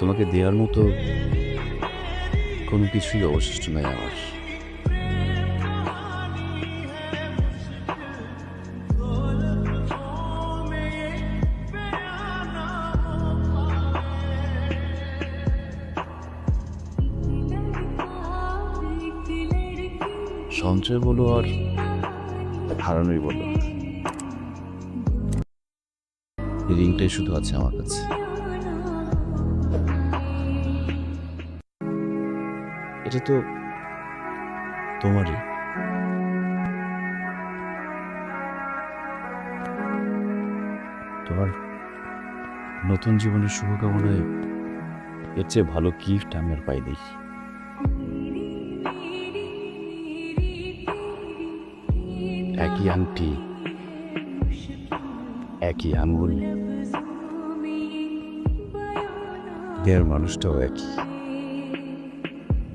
তোমাকে দেওয়ার মতো কোনো কিছুই অবশিষ্ট নাই আমার। সঞ্চয় বলো আর হারানোই বলো। এই রিংটাই শুধু আছে আমার কাছে। এটা তো তোমারই। তোমার নতুন জীবনের শুভকামনায় এর চেয়ে ভালো গিফট আমি আর পাইনি। একই আংটি, একই আঙ্গুল দেয়ার মানুষটাও একই।